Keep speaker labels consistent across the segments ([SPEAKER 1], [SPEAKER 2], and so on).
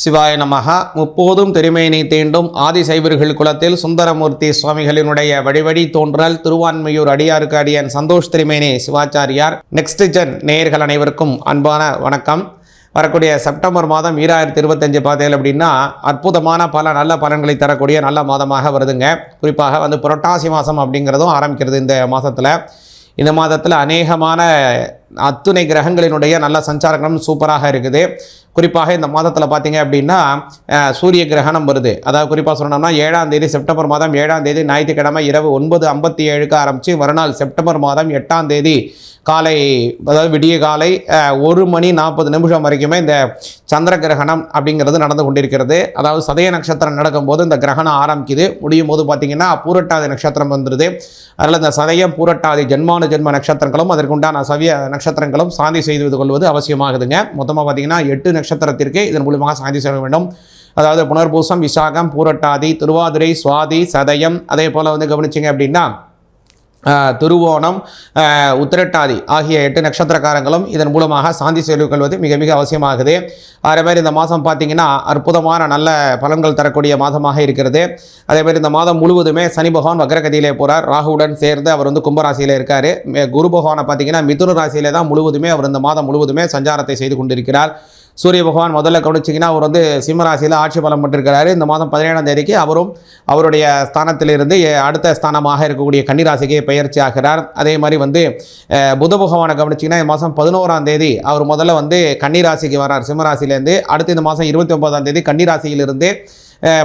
[SPEAKER 1] சிவாய நமக முப்போதும் திருமேனி தீண்டும் ஆதிசைவர்கள் குலத்தில் சுந்தரமூர்த்தி சுவாமிகளினுடைய வழிவழி தோன்றல் திருவான்மையூர் அடியாருக்கு அடியன் சந்தோஷ் திருமேனி சிவாச்சாரியார். நெக்ஸ்ட் ஜென் நேயர்கள் அனைவருக்கும் அன்பான வணக்கம். வரக்கூடிய செப்டம்பர் மாதம் ஈராயிரத்தி இருபத்தஞ்சு பார்த்தீங்க அப்படின்னா அற்புதமான பல நல்ல பலன்களை தரக்கூடிய நல்ல மாதமாக வருதுங்க. குறிப்பாக வந்து புரட்டாசி மாதம் அப்படிங்கிறதும் ஆரம்பிக்கிறது இந்த மாதத்தில் இந்த மாதத்தில் அநேகமான அத்துணை கிரகங்களினுடைய நல்ல சஞ்சாரங்களும் சூப்பராக இருக்குது. குறிப்பாக இந்த மாதத்தில் பார்த்தீங்க அப்படின்னா சூரிய கிரகணம் வருது. அதாவது குறிப்பாக சொல்லணும்னா ஏழாம் தேதி செப்டம்பர் மாதம் ஏழாம் தேதி ஞாயிற்றுக்கிழமை இரவு ஒன்பது ஐம்பத்தி ஏழுக்கு ஆரம்பித்து மறுநாள் செப்டம்பர் மாதம் எட்டாம் தேதி காலை அதாவது விடிய காலை ஒரு மணி நாற்பது நிமிஷம் வரைக்குமே இந்த சந்திர கிரகணம் அப்படிங்கிறது நடந்து கொண்டிருக்கிறது. அதாவது சதய நட்சத்திரம் நடக்கும்போது இந்த கிரகணம் ஆரம்பிக்குது. முடியும் போது பார்த்திங்கன்னா பூரட்டாதி நட்சத்திரம் வந்துடுது அதில் இந்த சதயம் பூரட்டாதி ஜென்மானு ஜென்ம நட்சத்திரங்களும் அதற்குண்டான சவிய நட்சத்திரங்களும் சாந்தி செய்து கொள்வது அவசியமாகுதுங்க. மொத்தமாக பார்த்தீங்கன்னா எட்டு நட்சத்திரத்திற்கு இதன் மூலியமாக சாந்தி செய்ய வேண்டும். அதாவது புனர்பூசம் விசாகம் பூரட்டாதி திருவாதிரை சுவாதி சதயம் அதே போல் வந்து கவனிச்சிங்க அப்படின்னா துருவோணம் உத்திரட்டாதி ஆகிய எட்டு நட்சத்திரக்காரங்களும் இதன் மூலமாக சாந்தி செய்து கொள்வது மிக மிக அவசியமாகுது. அதே மாதிரி இந்த மாதம் பார்த்தீங்கன்னா அற்புதமான நல்ல பலன்கள் தரக்கூடிய மாதமாக இருக்கிறது. அதே மாதிரி இந்த மாதம் முழுவதுமே சனி பகவான் வக்ரகதியிலே போகிறார் ராகுவுடன் சேர்ந்து அவர் வந்து கும்பராசியில் இருக்கார். குரு பகவானை பார்த்தீங்கன்னா மிதுன ராசியிலே தான் முழுவதுமே அவர் இந்த மாதம் முழுவதுமே சஞ்சாரத்தை செய்து கொண்டிருக்கிறார். சூரிய பகவான் முதல்ல கவனிச்சிங்கன்னா அவர் வந்து சிம்மராசியில் ஆட்சி பலம் பெற்றிருக்கிறாரு. இந்த மாதம் பதினேழாம் தேதிக்கு அவரும் அவருடைய ஸ்தானத்திலிருந்து அடுத்த ஸ்தானமாக இருக்கக்கூடிய கன்னிராசிக்கு பயிற்சி ஆகிறார். அதே மாதிரி வந்து புத பகவானை கவனிச்சிங்கன்னா இந்த மாதம் பதினோராம் தேதி அவர் முதல்ல வந்து கன்னிராசிக்கு வரார். சிம்மராசிலேருந்து அடுத்து இந்த மாதம் இருபத்தி ஒன்பதாம் தேதி கன்னிராசியிலிருந்து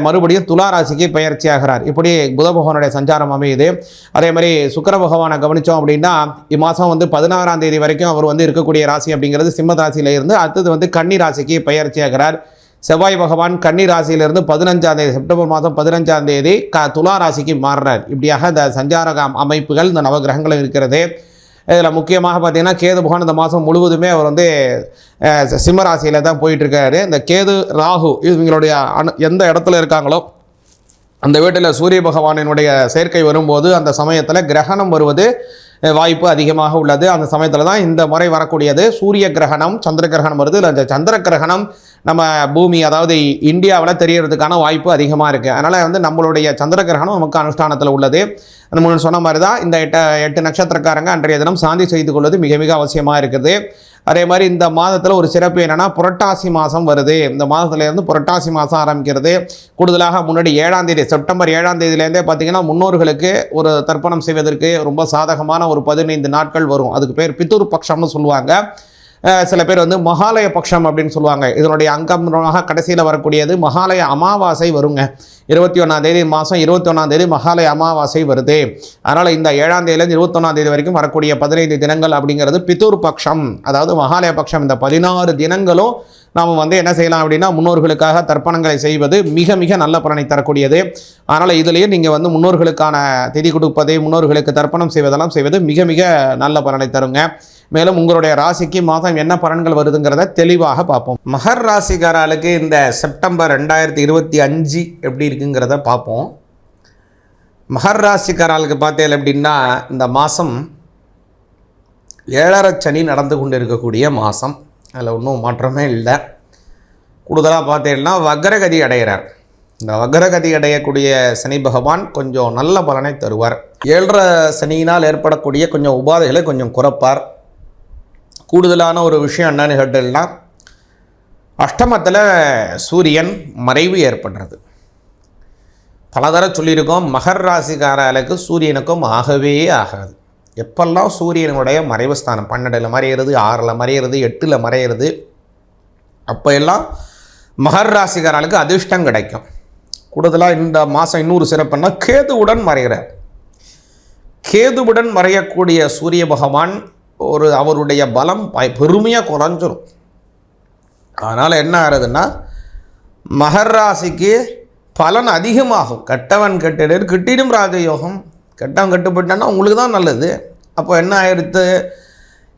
[SPEAKER 1] மறுபடியும் துலா ராசிக்கு பயிற்சி ஆகிறார். இப்படி புத பகவானுடைய சஞ்சாரம் அமையுது. அதே மாதிரி சுக்கர பகவானை கவனித்தோம் அப்படின்னா இம்மாதம் வந்து பதினாறாம் தேதி வரைக்கும் அவர் வந்து இருக்கக்கூடிய ராசி அப்படிங்கிறது சிம்ம ராசியில் இருந்து அடுத்தது வந்து கன்னி ராசிக்கு பயிற்சி ஆகிறார். செவ்வாய் பகவான் கன்னி ராசியிலிருந்து பதினஞ்சாம் தேதி செப்டம்பர் மாதம் பதினஞ்சாம் தேதி க துலா ராசிக்கு மாறுறார். இப்படியாக இந்த சஞ்சார அமைப்புகள் இந்த நவகிரகங்களும் இருக்கிறது. இதில் முக்கியமாக பார்த்தீங்கன்னா கேது பகவான் இந்த மாதம் முழுவதுமே அவர் வந்து அஹ், சிம்ம ராசியில் தான் போயிட்டுருக்காரு. இந்த கேது ராகு இவங்களுடைய அணு எந்த இடத்துல இருக்காங்களோ அந்த வீட்டில் சூரிய பகவானினுடைய சேர்க்கை வரும்போது அந்த சமயத்தில் கிரகணம் வருவது வாய்ப்பு அதிகமாக உள்ளது. அந்த சமயத்தில் தான் இந்த முறை வரக்கூடியது. சூரிய கிரகணம் சந்திர கிரகணம் வருது. அந்த சந்திர கிரகணம் நம்ம பூமி அதாவது இந்தியாவில் தெரியறதுக்கான வாய்ப்பு அதிகமாக இருக்குது அதனால் வந்து நம்மளுடைய சந்திர கிரகணம் நமக்கு அனுஷ்டானத்தில் உள்ளது. நம்ம சொன்ன மாதிரி தான் இந்த எட்ட எட்டு நட்சத்திரக்காரங்க அன்றைய தினம் சாந்தி செய்து கொள்வது மிக மிக அவசியமாக இருக்குது. அதே மாதிரி இந்த மாதத்தில் ஒரு சிறப்பு என்னென்னா புரட்டாசி மாதம் வருது. இந்த மாதத்துலேருந்து புரட்டாசி மாதம் ஆரம்பிக்கிறது. கூடுதலாக முன்னாடி ஏழாம் தேதி செப்டம்பர் ஏழாம் தேதியிலேருந்தே பார்த்தீங்கன்னா முன்னோர்களுக்கு ஒரு தர்ப்பணம் செய்வதற்கு ரொம்ப சாதகமான ஒரு பதினைந்து நாட்கள் வரும். அதுக்கு பேர் பித்தூர் பட்சம்னு சொல்லுவாங்க. சில பேர் வந்து மகாலய பட்சம் அப்படின்னு சொல்லுவாங்க. இதனுடைய அங்கமாக கடைசியில் வரக்கூடியது மகாலய அமாவாசை வருங்க. இருபத்தி ஒன்றாம் தேதி மாதம் இருபத்தி ஒன்றாம் தேதி மகாலய அமாவாசை வருது. அதனால் இந்த ஏழாம் தேதியிலேருந்து இருபத்தொன்னாம் தேதி வரைக்கும் வரக்கூடிய பதினைந்து தினங்கள் அப்படிங்கிறது பித்தூர் பட்சம் அதாவது மகாலய பட்சம் இந்த பதினாறு தினங்களும் நாம் வந்து என்ன செய்யலாம் அப்படின்னா முன்னோர்களுக்காக தர்ப்பணங்களை செய்வது மிக மிக நல்ல பலனை தரக்கூடியது. அதனால் இதுலேயே நீங்கள் வந்து முன்னோர்களுக்கான திதி கொடுப்பது முன்னோர்களுக்கு தர்ப்பணம் செய்வதெல்லாம் செய்வது மிக மிக நல்ல பலனை தருங்க. மேலும் உங்களுடைய ராசிக்கு மாதம் என்ன பலன்கள் வருதுங்கிறத தெளிவாக பார்ப்போம். மகர் ராசிக்காரர்களுக்கு இந்த செப்டம்பர் ரெண்டாயிரத்தி இருபத்தி அஞ்சு எப்படி இருக்குங்கிறத பார்ப்போம். மகர் ராசிக்காரர்களுக்கு பார்த்தேன் அப்படின்னா இந்த மாதம் ஏழரை சனி நடந்து கொண்டு இருக்கக்கூடிய மாதம். அதில் ஒன்றும் மாற்றமே இல்லை. கூடுதலாக பார்த்தீங்கன்னா வக்ரகதி அடைகிறார். இந்த வக்ரகதி அடையக்கூடிய சனி பகவான் கொஞ்சம் நல்ல பலனை தருவார். ஏழரை சனியினால் ஏற்படக்கூடிய கொஞ்சம் உபாதைகளை கொஞ்சம் குறைப்பார். கூடுதலான ஒரு விஷயம் என்னன்னு கேட்டீங்கன்னா அஷ்டமத்தில் சூரியன் மறைவு ஏற்படுறது. பலதர சொல்லியிருக்கோம் மகர் ராசிக்காரர்களுக்கு சூரியனுக்கும் ஆகவே ஆகாது. எப்பெல்லாம் சூரியனுடைய மறைவு ஸ்தானம் பன்னெண்டில் மறையிறது ஆறில் மறையிறது எட்டில் மறையிறது அப்போ எல்லாம் மகர் ராசிக்காரர்களுக்கு அதிர்ஷ்டம் கிடைக்கும். கூடுதலாக இந்த மாதம் இன்னொரு சிறப்புன்னா கேதுவுடன் மறைகிறார். கேதுவுடன் மறையக்கூடிய சூரிய பகவான் ஒரு அவருடைய பலம் பெருமையாக குறைஞ்சிரும். அதனால் என்ன ஆகுதுன்னா மகர் ராசிக்கு பலன் அதிகமாகும். கெட்டவன் கெட்டிடர் கிட்டிடும் ராஜயோகம். கெட்டவன் கட்டுப்பட்டான்னா உங்களுக்கு தான் நல்லது. அப்போ என்ன ஆயிடுத்து?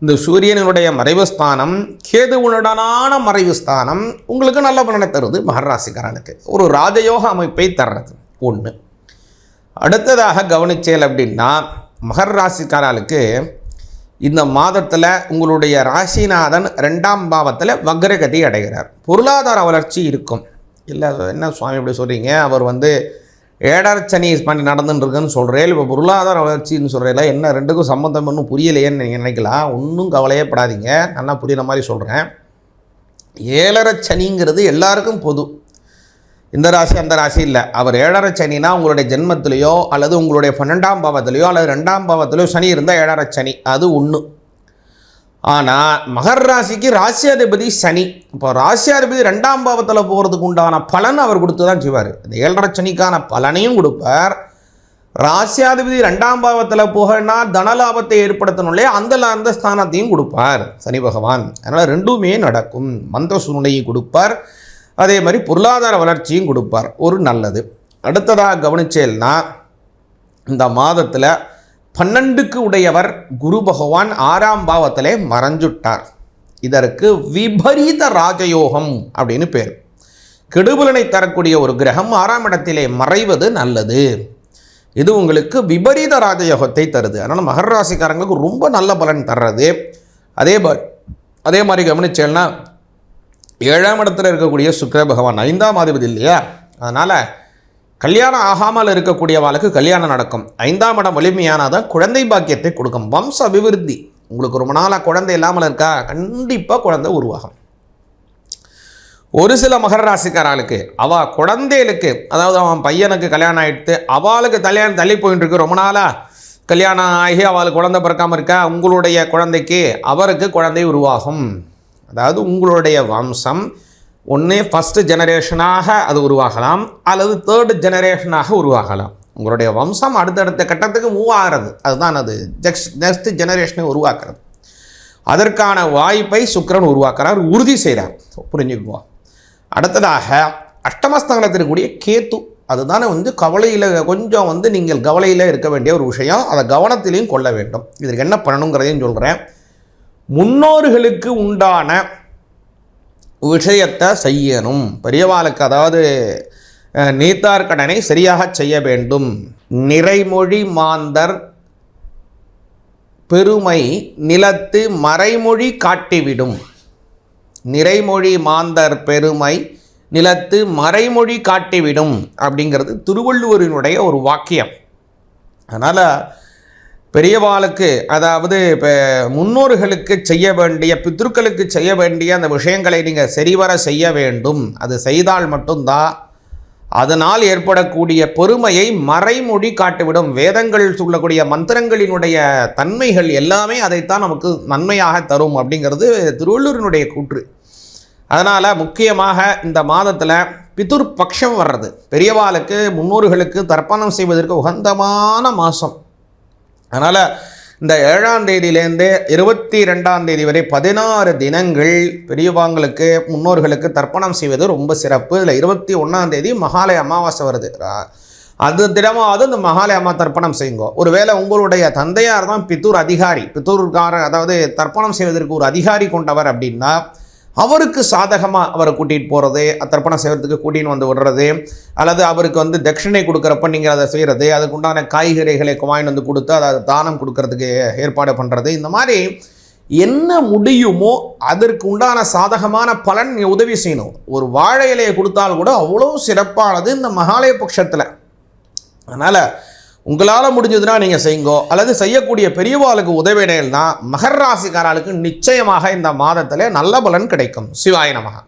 [SPEAKER 1] இந்த சூரியனுடைய மறைவு ஸ்தானம் கேதுவுனுடனான மறைவு ஸ்தானம் உங்களுக்கு நல்ல பலனை தருது மகராசிக்காரனுக்கு ஒரு ராஜயோக அமைப்பை தர்றது ஒன்று அடுத்ததாக கவனிச்சேல் அப்படின்னா மகர் ராசிக்காரர்களுக்கு இந்த மாதத்தில் உங்களுடைய ராசிநாதன் ரெண்டாம் பாவத்தில் வக்ரகதி அடைகிறார். பொருளாதார வளர்ச்சி இருக்கும். இல்லை என்ன சுவாமி இப்படி சொல்கிறீங்க அவர் வந்து ஏடர்ச்சனி பண்ணி நடந்துன்னு சொல்கிறேன் இப்போ பொருளாதார வளர்ச்சின்னு சொல்கிறேன் என்ன ரெண்டுக்கும் சம்மந்தம் ஒன்றும் புரியலையேன்னு நீங்கள் நினைக்கலாம். ஒன்றும் கவலையே படாதீங்க. நல்லா புரியுற மாதிரி சொல்கிறேன் ஏழரை சனிங்கிறது எல்லாருக்கும் பொது. இந்த ராசி அந்த ராசி இல்லை. அவர் ஏழரை சனினா உங்களுடைய ஜென்மத்திலேயோ அல்லது உங்களுடைய பன்னெண்டாம் பாவத்திலேயோ அல்லது ரெண்டாம் பாவத்திலேயோ சனி இருந்தால் ஏழரை சனி. அது ஒன்று ஆனால் மகர் ராசிக்கு ராசியாதிபதி சனி. இப்போ ராசியாதிபதி ரெண்டாம் பாவத்தில் போகிறதுக்கு உண்டான பலன் அவர் கொடுத்து தான் செய்வார். இந்த ஏழரை சனிக்கான பலனையும் கொடுப்பார். ராசியாதிபதி ரெண்டாம் பாவத்தில் போகனா தனலாபத்தை ஏற்படுத்தணும் இல்லையா? அந்த அந்த ஸ்தானத்தையும் கொடுப்பார் சனி பகவான். அதனால் ரெண்டுமே நடக்கும். மந்த சூழ்நிலையை கொடுப்பார். அதே மாதிரி பொருளாதார வளர்ச்சியும் கொடுப்பார். ஒரு நல்லது. அடுத்ததாக கவனிச்சேல்னா இந்த மாதத்தில் பன்னெண்டுக்கு உடையவர் குரு பகவான் ஆறாம் பாவத்திலே மறைஞ்சுட்டார். இதற்கு விபரீத ராஜயோகம் அப்படின்னு பேர். கெடுபலனை தரக்கூடிய ஒரு கிரகம் ஆறாம் இடத்திலே மறைவது நல்லது. இது உங்களுக்கு விபரீத ராஜயோகத்தை தருது. அதனால் மகர ராசிக்காரங்களுக்கு ரொம்ப நல்ல பலன் தர்றது. அதே அதே மாதிரி கவனிச்சேன்னா ஏழாம் இடத்துல இருக்கக்கூடிய சுக்கிர பகவான் ஐந்தாம் அதிபதி இல்லையா? அதனால் கல்யாணம் ஆகாமல் இருக்கக்கூடியவாளுக்கு கல்யாணம் நடக்கும். ஐந்தாம் இடம் வலிமையானதான் குழந்தை பாக்கியத்தை கொடுக்கும். வம்ச அபிவிருத்தி. உங்களுக்கு ரொம்ப நாளாக குழந்தை இல்லாமல் இருக்கா? கண்டிப்பாக குழந்தை உருவாகும். ஒரு சில மகர ராசிக்காரர்களுக்கு அவள் குழந்தைகளுக்கு அதாவது அவன் பையனுக்கு கல்யாணம் ஆகிட்டு அவளுக்கு கல்யாணம் தள்ளி போயிட்டு இருக்கு ரொம்ப நாளாக கல்யாணம் ஆகி அவளுக்கு குழந்தை பிறக்காமல் இருக்கா? உங்களுடைய குழந்தைக்கு அவருக்கு குழந்தை உருவாகும். அதாவது உங்களுடைய வம்சம் ஒன்றே ஃபஸ்ட்டு ஜெனரேஷனாக அது உருவாகலாம் அல்லது தேர்டு ஜெனரேஷனாக உருவாகலாம். உங்களுடைய வம்சம் அடுத்தடுத்த கட்டத்துக்கு மூவ் ஆகிறது. அதுதான் அது. ஜெக்ஸ் நெக்ஸ்ட் ஜெனரேஷனை உருவாக்குறது. அதற்கான வாய்ப்பை சுக்கிரன் உருவாக்குறார் உறுதி செய்கிறார். புரிஞ்சுக்குவோம் அடுத்ததாக அஷ்டமஸ்தானத்தில் கூடிய கேத்து. அதுதானே வந்து கவலையில் கொஞ்சம் வந்து நீங்கள் கவலையில் இருக்க வேண்டிய ஒரு விஷயம். அதை கவனத்திலையும் கொள்ள வேண்டும். இதற்கு என்ன பண்ணணுங்கிறதையும் சொல்கிறேன் முன்னோர்களுக்கு உண்டான விஷயத்தை செய்யணும். பெரியவாளுக்கு அதாவது நீத்தார் கடனை சரியாக செய்ய வேண்டும். நிறைமொழி மாந்தர் பெருமை நிலத்து மறைமொழி காட்டிவிடும். நிறைமொழி மாந்தர் பெருமை நிலத்து மறைமொழி காட்டிவிடும் அப்படிங்கிறது திருவள்ளுவரினுடைய ஒரு வாக்கியம். அதனால் பெரியவாளுக்கு அதாவது இப்போ முன்னோர்களுக்கு செய்ய வேண்டிய பித்ருக்களுக்கு செய்ய வேண்டிய அந்த விஷயங்களை நீங்கள் சரிவர செய்ய வேண்டும். அது செய்தால் மட்டும்தான் அதனால் ஏற்படக்கூடிய பெருமையை மறைமொழி காட்டிவிடும். வேதங்கள் சொல்லக்கூடிய மந்திரங்களினுடைய தன்மைகள் எல்லாமே அதைத்தான் நமக்கு நன்மையாக தரும் அப்படிங்கிறது திருவள்ளூரினுடைய கூற்று. அதனால் முக்கியமாக இந்த மாதத்தில் பிதுர் பக்ஷம் வர்றது. பெரியவாளுக்கு முன்னோர்களுக்கு தர்ப்பணம் செய்வதற்கு உகந்தமான மாதம் அதனால் இந்த ஏழாம் தேதியிலேருந்து இருபத்தி ரெண்டாம் தேதி வரை பதினாறு தினங்கள் பெரியவாங்களுக்கு முன்னோர்களுக்கு தர்ப்பணம் செய்வது ரொம்ப சிறப்பு. இதில் இருபத்தி ஒன்றாம் தேதி மகாலய அமாவாசை வருது. ரா- அது தினமாவது இந்த மகாலய அம்மா தர்ப்பணம் செய்யுங்க. ஒருவேளை உங்களுடைய தந்தையார் தான் பித்தூர் அதிகாரி. பித்தூர்கார அதாவது தர்ப்பணம் செய்வதற்கு ஒரு அதிகாரி கொண்டவர் அப்படின்னா அவருக்கு சாதகமாக அவரை கூட்டிகிட்டு போகிறது தர்ப்பணம் செய்கிறதுக்கு கூட்டின்னு வந்து விடுறது அல்லது அவருக்கு வந்து தட்சிணை கொடுக்குறப்ப நீங்கள் அதை செய்கிறது அதுக்கு உண்டான காய்கறிகளை வாங்கிட்டு வந்து கொடுத்து அதை தானம் கொடுக்கறதுக்கு ஏற்பாடு பண்ணுறது இந்த மாதிரி என்ன முடியுமோ அதற்கு உண்டான சாதகமான பலன் நீ உதவி செய்யணும். ஒரு வாழை இலையை கொடுத்தால் கூட அவ்வளோ சிறப்பானது இந்த மகாலய பட்சத்தில். அதனால் உங்களால் முடிஞ்சதுன்னா நீங்கள் செய்யுங்கோ. அல்லது செய்யக்கூடிய பெரியவாளுக்கு உதவினேல்னா மகர் ராசிக்காரர்களுக்கு நிச்சயமாக இந்த மாதத்தில் நல்ல பலன் கிடைக்கும். சிவாய நமக.